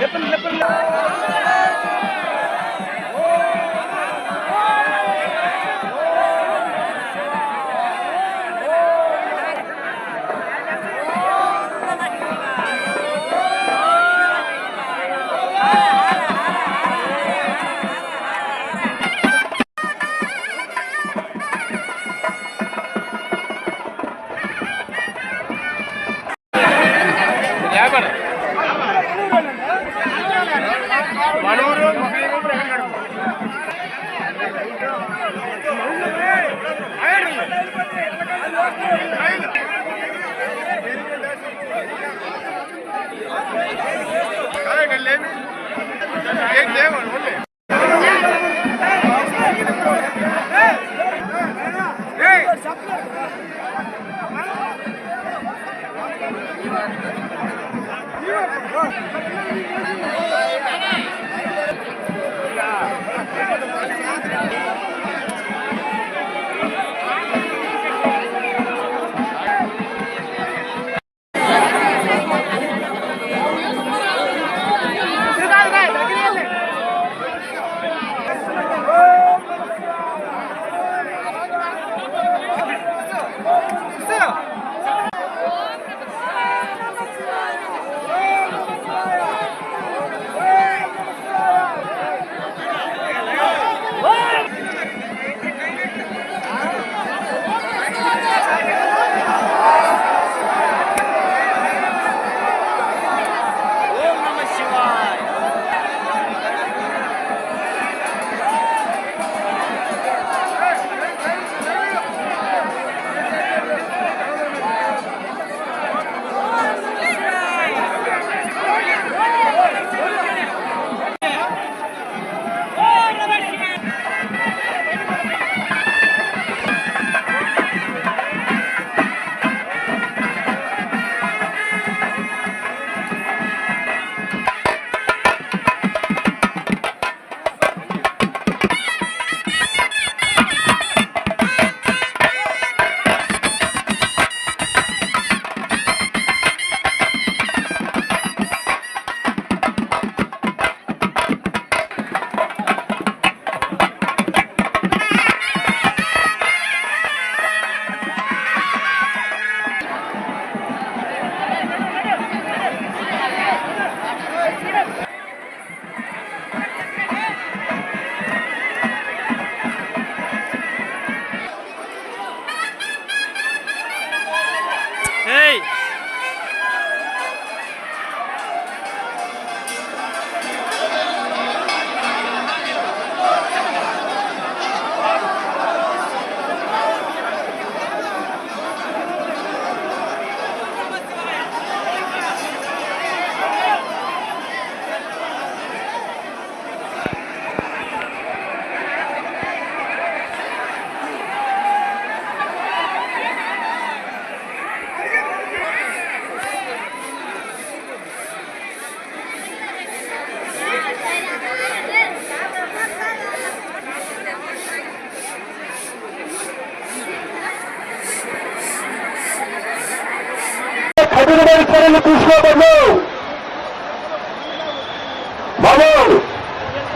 லெப்பன் லெப்பன் Take that one, wouldn't it? చర్యలు తీసుకోవద్దు బాబు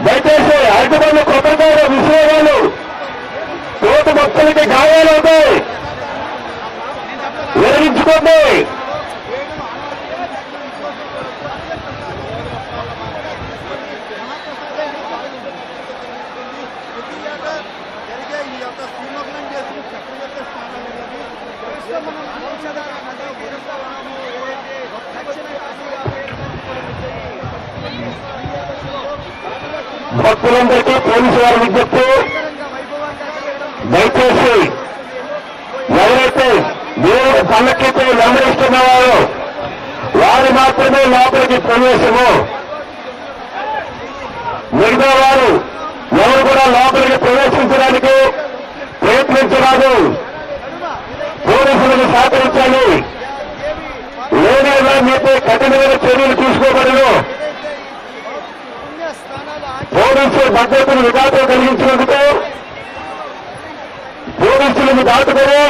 దయచేసి అరటిపండ్లు కొబ్బరికాయలు విసిరేవాళ్ళు తోటి మొక్కలకి గాయాలు అవుతాయి. విరమించుకోండి జరిగే యొక్క శ్రీమగ్నం భక్తులందరికీ పోలీసు వారి విజ్ఞప్తి. దయచేసి ఎవరైతే దేవుడు పల్లకితో వెంబడిస్తున్నవారో వారు మాత్రమే లోపలికి ప్రవేశము. మిగతా వారు ఎవరు కూడా లోపలికి ప్రవేశించడానికి ప్రయత్నించరాదు. పోలీసులకు సహకరించాలి. మీపై కఠినమైన చర్యలు తీసుకోబడను. పోలీసులు భద్రతను విఘాతం కలిగించినందుకు పోలీసులను దాటుకొని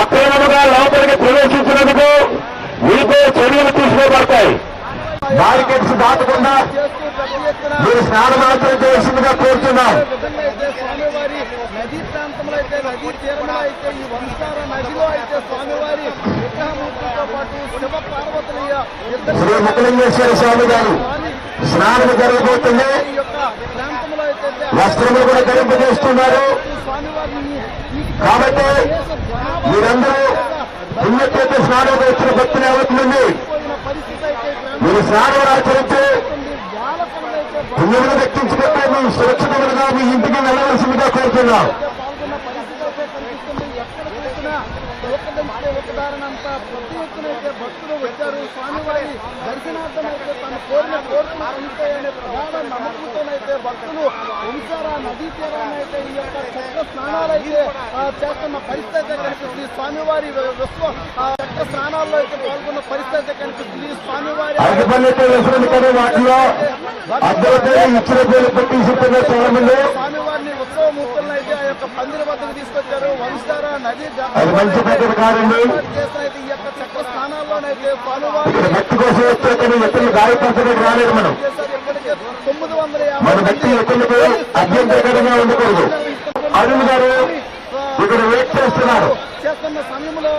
అక్రమముగా లోపలికి ప్రవేశించినందుకు మీపై చర్యలు తీసుకోబడతాయి. బ్యారికేడ్స్ దాటకుండా చేస్తూ పెద్ద ఎత్తున మీరు స్నానమాత్రం చేసిందిగా కోరుతున్నాం. నదీ ప్రాంతంలో అయితే నదీ తీరంలో అయితే ఈ వంశార నదిలో అయితే స్వామివారి విగ్రహమూర్తితో పాటు శివ పార్వతులయ్య శ్రీ ముఖలింగేశ్వర స్వామి గారు స్నానం జరగబోతుంది. వస్త్రములు కూడా ధరింపజేస్తున్నారు స్వామివారిని ఈ కాబట్టి మీరందరూ పుణ్యతీర్థ స్నానం వచ్చిన భక్తులు అవుతుంది మీరు స్నానం ఆచరించి కోరికలు ఇంటికి ప్రధాన నమ్మకంతోనైతే భక్తులు వంశార నదీ తీరాన్ని ఈ యొక్క చక్ర స్నానాలు చేస్తున్న పరిస్థితి కనిపిస్తుంది స్వామివారి విశ్వ ఆ చక్ర స్నానాల్లో అయితే పాల్గొన్న పరిస్థితి కనిపిస్తుంది స్వామివారి అద్దెలపై ఇచ్చిన పేరు పెట్టి చెప్పిన చాలా మంది స్వామివారిని ఉత్సవ మూర్తులను అయితే ఆ యొక్క పందిరి వద్దకు తీసుకొచ్చారు. వంశార నదీ అది మంచి పద్ధతి కాదండి. ఇక్కడ భక్తి కోసం వస్తే కానీ ఇతరులు గాయపరచడానికి రాలేదు మనం. మన భక్తి ఇతరులకు అభ్యంతరకరంగా ఉండకూడదు. అరుణ్ గారు ఇక్కడ వెయిట్ చేస్తున్నారు. చేస్తున్న సమయంలో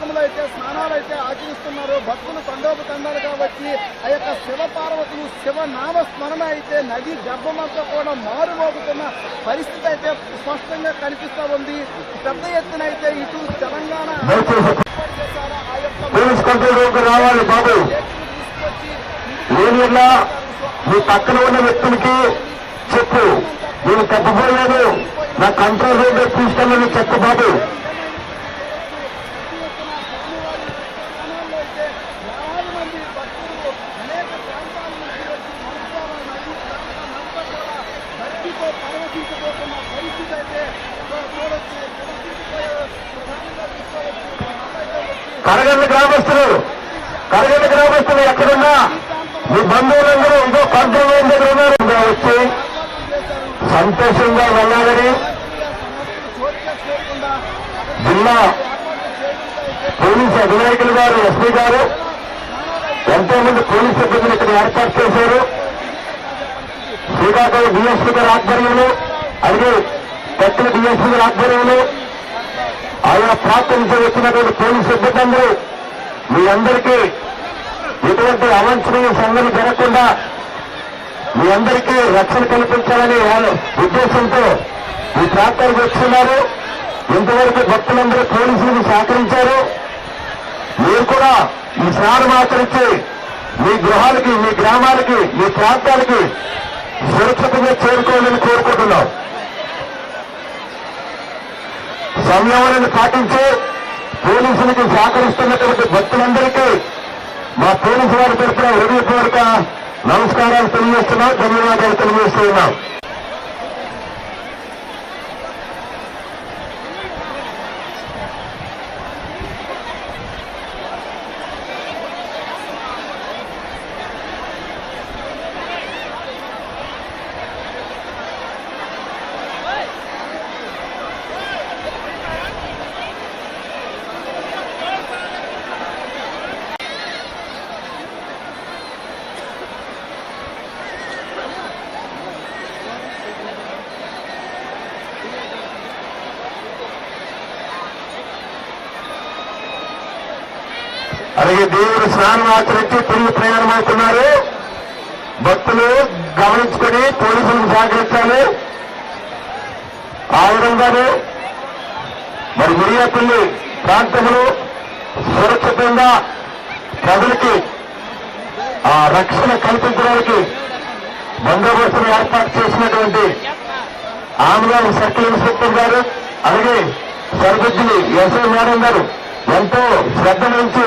కింద అయితే స్నానాలు అయితే ఆచరిస్తున్నారు. భక్తులు తండోపతండాలుగా వచ్చి ఆ యొక్క శివ పార్వతులు శివ నామ స్మరణ అయితే నది గర్భమంతా కూడా మారుమోగుతున్న పరిస్థితి అయితే స్పష్టంగా కనిపిస్తా ఉంది. పెద్ద ఎత్తున అయితే ఇటు తెలంగాణ ఆ యొక్క పోలీస్ కంట్రోల్ రావాలి బాబు. మీ పక్కన ఉన్న వ్యక్తులకి చెప్పు. నేను తప్పపోలేదు నా కంట్రోల్ రూమ్ దగ్గర తీసుకెళ్ళని చెప్పు బాబు. కరగండి గ్రామస్తులు. కరగండి గ్రామస్తులు ఎక్కడున్నా? మీ బంధువులందరూ ఇంకో పంతొమ్మిది దగ్గర ఉన్నారు. వచ్చి? సంతోషంగా వెళ్ళాలని. జిల్లా పోలీసు అధినాయకులు గారు ఎస్పీ గారు ఎంతో మంది పోలీసు సిబ్బందిని ఇక్కడ ఏర్పాటు చేశారు. శ్రీకాకుళం డిఎస్పీ గారి ఆధ్వర్యంలో అలాగే కొత్తల డిఎస్పీ గారి ఆధ్వర్యంలో ఆయన ప్రాంతం నుంచి వచ్చినటువంటి పోలీసు సిబ్బంది మీ అందరికీ ఎటువంటి అవాంఛనీయ సంఘటన జరగకుండా మీ అందరికీ రక్షణ కల్పించాలని ఉద్దేశంతో ఈ ప్రాంతానికి వస్తున్నారు. ఇంతవరకు భక్తులందరూ పోలీసులకు సహకరించారు. మీరు కూడా ఈ స్నానం ఆచరించి మీ గృహాలకి మీ గ్రామాలకి మీ ప్రాంతాలకి సురక్షితంగా చేరుకోవాలని కోరుకుంటున్నాం. సంయమనాన్ని పాటించి పోలీసులకు సహకరిస్తున్నటువంటి భక్తులందరికీ మా పోలీసు వారి తరఫున హృదయపూర్వక నమస్కారాలు తెలియజేస్తున్నాం. ధన్యవాదాలు తెలియజేస్తున్నాం. అలాగే దేవుడు స్నానం ఆచరించి తిరిగి ప్రయాణమవుతున్నారు. భక్తులు గమనించుకొని పోలీసులను సహకరించాలి ఆ విధంగానే మరి మిరియాపల్లి ప్రాంతంలో సురక్షితంగా ప్రజలకి ఆ రక్షణ కల్పించడానికి బందోబస్తును ఏర్పాటు చేసినటువంటి ఆంధ్ర సర్కిల్ ఇన్స్పెక్టర్ గారు అలాగే సర్పంచులు ఎస్ఐ మేడం గారు ఎంతో శ్రద్ధ నుంచి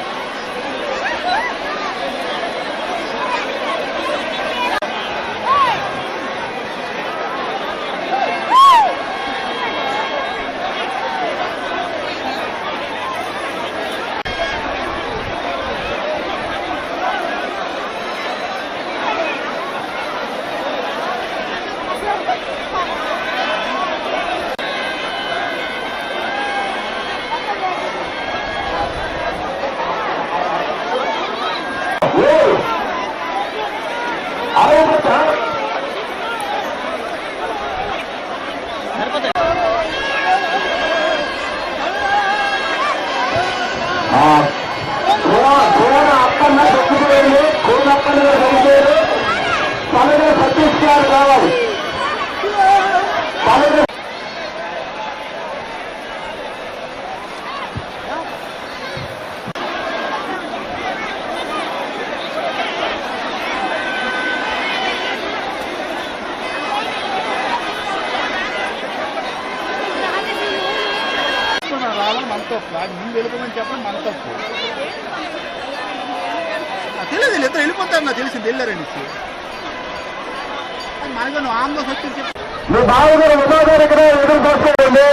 సరిపోతాయి తప్పు. అది ముందు వెళ్ళిపోమని చెప్పడం మన తప్పు. నాకు తెలియదు ఇద్దరు వెళ్ళిపోతారు నాకు తెలిసింది వెళ్ళారని మనకి నువ్వు ఆంధ్ర వచ్చి చెప్పి. మీ బావగారు ఉమాగారు ఇక్కడ ఎదురు చూసుకోండి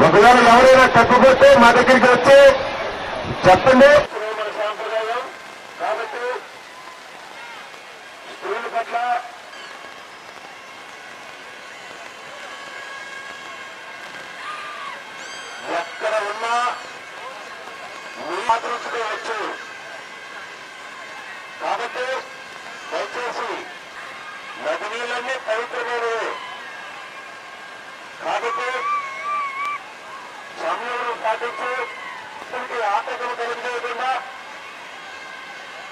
ఒకవేళ ఎవరైనా తప్పుకొస్తే మా దగ్గరికి వచ్చి చెప్పండి మన సాంప్రదాయం కాబట్టి స్త్రీల పట్ల ఎక్కడ ఉన్నా మాతృత్వవచ్చు కాబట్టి దయచేసి నది నీళ్ళన్నీ పవిత్రమైనవి. కాబట్టి సమయంలో పాటించి భక్తులకి ఆటంకం కలిగజేయకుండా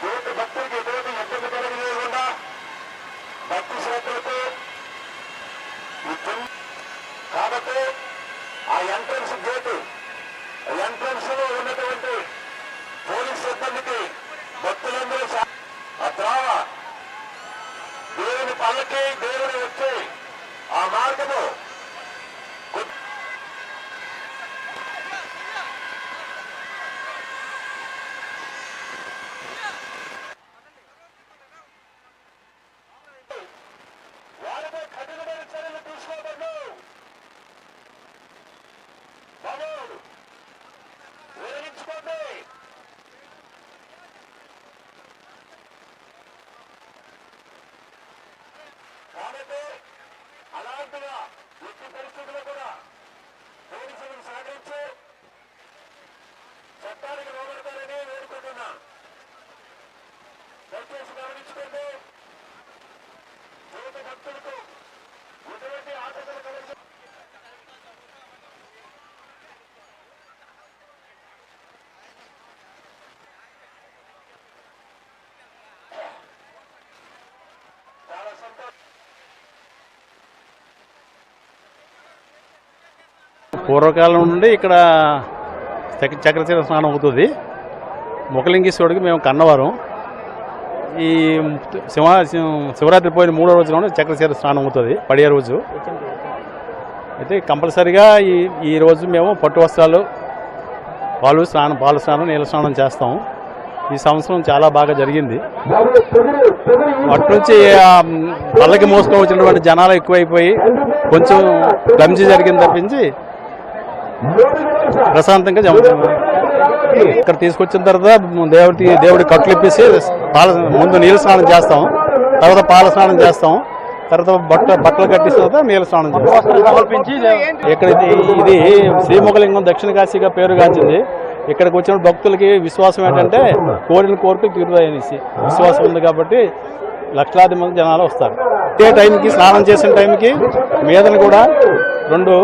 తోటి భక్తులకి ఎటువంటి ఇబ్బంది కలిగజేయకుండా భక్తి శ్రద్ధలతో కాబట్టి ఆ ఎంట్రన్స్ గేటు ఎంట్రన్స్లో ఉన్నటువంటి పోలీస్ సిబ్బందికి భక్తులందరూ ఆ త్రావ దేవుని పల్లకి దేవుని వచ్చి ఆ మార్గము కొ- వారిపై కఠినమైన చర్యలు తీసుకోబడ్డు బాబు విరమించుకోండి అయితే అలాంటిగా ఎట్టి పరిస్థితుల్లో కూడా పోలీసులను సహకరించే పూర్వకాలం నుండి ఇక్కడ చక్ర చక్రతీర స్నానం అవుతుంది. ముఖలింగేశ్వరుడికి మేము కన్నవారం. ఈ శివ శివరాత్రి పోయిన మూడో రోజున చక్రచీర స్నానం అవుతుంది పడే రోజు. అయితే కంపల్సరిగా ఈ ఈ రోజు మేము పట్టు వస్త్రాలు పాలు స్నానం పాలు స్నానం నీళ్ళ స్నానం చేస్తాం. ఈ సంవత్సరం చాలా బాగా జరిగింది. అటు నుంచి పళ్ళకి మోసుకొని వచ్చినటువంటి జనాలు ఎక్కువైపోయి కొంచెం గంజి జరిగింది తప్పించి ప్రశాంతంగా జమ ఇక్కడ తీసుకొచ్చిన తర్వాత దేవుడి దేవుడి కట్లు ఇప్పేసి పాల ముందు నీళ్ళ స్నానం చేస్తాం. తర్వాత పాల స్నానం చేస్తాం. తర్వాత బట్ట బట్టలు కట్టిన తర్వాత నీళ్ళ స్నానం చేస్తాం. ఇక్కడ ఇది శ్రీముఖలింగం దక్షిణ కాశీగా పేరుగాంచింది ఇక్కడికి వచ్చిన భక్తులకి విశ్వాసం ఏంటంటే కోరిన కోరికలు తీరుతాయనేసి విశ్వాసం ఉంది కాబట్టి లక్షలాది మంది జనాలు వస్తారు. ఇదే టైంకి స్నానం చేసిన టైంకి మీదని కూడా రెండు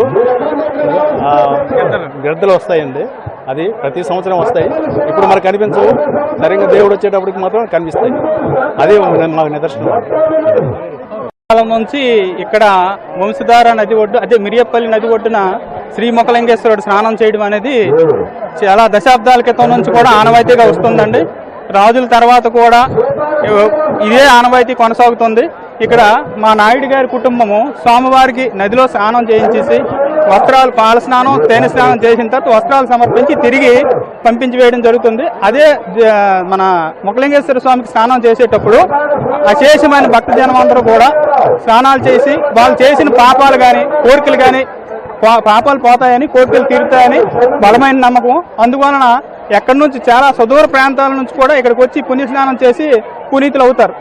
విడుదలు వస్తాయండి. అది ప్రతి సంవత్సరం వస్తాయి. ఇప్పుడు మనకు కనిపించవు. సరిగ్గా దేవుడు వచ్చేటప్పటికి మాత్రం కనిపిస్తాయి. అది మాకు నిదర్శనం. కాలం నుంచి ఇక్కడ వంశధార నది ఒడ్డు అదే మిరియపల్లి నది ఒడ్డున శ్రీ మొకలింగేశ్వరుడు స్నానం చేయడం అనేది చాలా దశాబ్దాల క్రితం నుంచి కూడా ఆనవాయితీగా వస్తుందండి. రాజుల తర్వాత కూడా ఇదే ఆనవాయితీ కొనసాగుతుంది. ఇక్కడ మా నాయుడు గారి కుటుంబము స్వామివారికి నదిలో స్నానం చేయించేసి వస్త్రాలు పాల స్నానం తేనె స్నానం చేసిన తర్వాత వస్త్రాలు సమర్పించి తిరిగి పంపించి వేయడం జరుగుతుంది. అదే మన ముఖలింగేశ్వర స్వామికి స్నానం చేసేటప్పుడు అశేషమైన భక్తజనం అందరూ కూడా స్నానాలు చేసి వాళ్ళు చేసిన పాపాలు కానీ కోరికలు కానీ పా- పాపాలు పోతాయని కోరికలు తీరుతాయని బలమైన నమ్మకం. అందువలన ఎక్కడి నుంచి చాలా సుదూర ప్రాంతాల నుంచి కూడా ఇక్కడికి వచ్చి పుణ్యస్నానం చేసి పునీతులు అవుతారు.